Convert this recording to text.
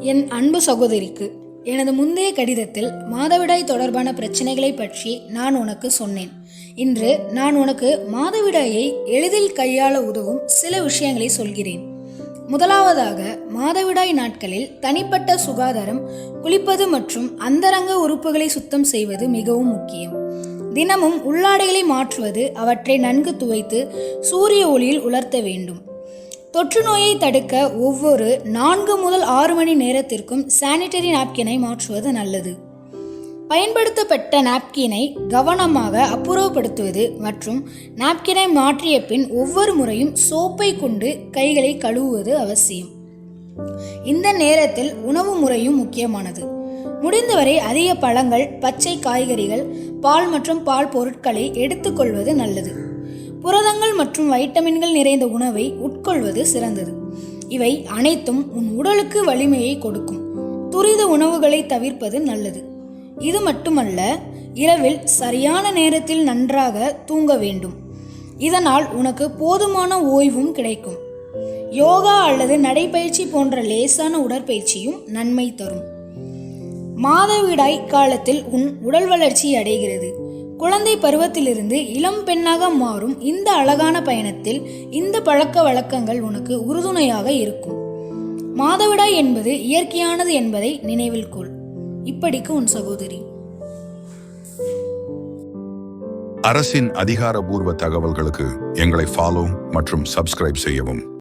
என் அன்பு சகோதரிக்கு எனது முந்தைய கடிதத்தில் மாதவிடாய் தொடர்பான பிரச்சனைகளை பற்றி நான் உனக்கு சொன்னேன். இன்று நான் உனக்கு மாதவிடாயை எளிதில் கையாள உதவும் சில விஷயங்களை சொல்கிறேன். முதலாவதாக மாதவிடாய் நாட்களில் தனிப்பட்ட சுகாதாரம் குளிப்பது மற்றும் அந்தரங்க உறுப்புகளை சுத்தம் செய்வது மிகவும் முக்கியம். தினமும் உள்ளாடைகளை மாற்றுவது அவற்றை நன்கு துவைத்து சூரிய ஒளியில் உலர்த்த வேண்டும். தொற்று நோயை தடுக்க ஒவ்வொரு நான்கு முதல் ஆறு மணி நேரத்திற்கும் சானிட்டரி நாப்கினை மாற்றுவது நல்லது. பயன்படுத்தப்பட்ட நாப்கினை கவனமாக அப்புறப்படுத்துவது மற்றும் நாப்கினை மாற்றிய பின் ஒவ்வொரு முறையும் சோப்பை கொண்டு கைகளை கழுவுவது அவசியம். இந்த நேரத்தில் உணவு முறையும் முக்கியமானது. முடிந்தவரை அதிக பழங்கள் பச்சை காய்கறிகள் பால் மற்றும் பால் பொருட்களை எடுத்துக்கொள்வது நல்லது. புரதங்கள் மற்றும் வைட்டமின்கள் நிறைந்த உணவை உட்கொள்வது சிறந்தது. இவை அனைத்தும் உன் உடலுக்கு வலிமையை கொடுக்கும். துரித உணவுகளை தவிர்ப்பது நல்லது. இது மட்டுமல்ல இரவில் சரியான நேரத்தில் நன்றாக தூங்க வேண்டும். இதனால் உனக்கு போதுமான ஓய்வும் கிடைக்கும். யோகா அல்லது நடைப்பயிற்சி போன்ற லேசான உடற்பயிற்சியும் நன்மை தரும். மாதவிடாய் காலத்தில் உன் உடல் வளர்ச்சி அடைகிறது. குழந்தை பருவத்திலிருந்து இளம் பெண்ணாக மாறும் இந்த அழகான பயணத்தில் இந்த பழக்க வழக்கங்கள் உனக்கு உறுதுணையாக இருக்கும். மாதவிடாய் என்பது இயற்கையானது என்பதை நினைவில் கொள். இப்படிக்கு உன் சகோதரி. அரசின் அதிகாரபூர்வ தகவல்களுக்கு எங்களை ஃபாலோ மற்றும் சப்ஸ்கிரைப் செய்யவும்.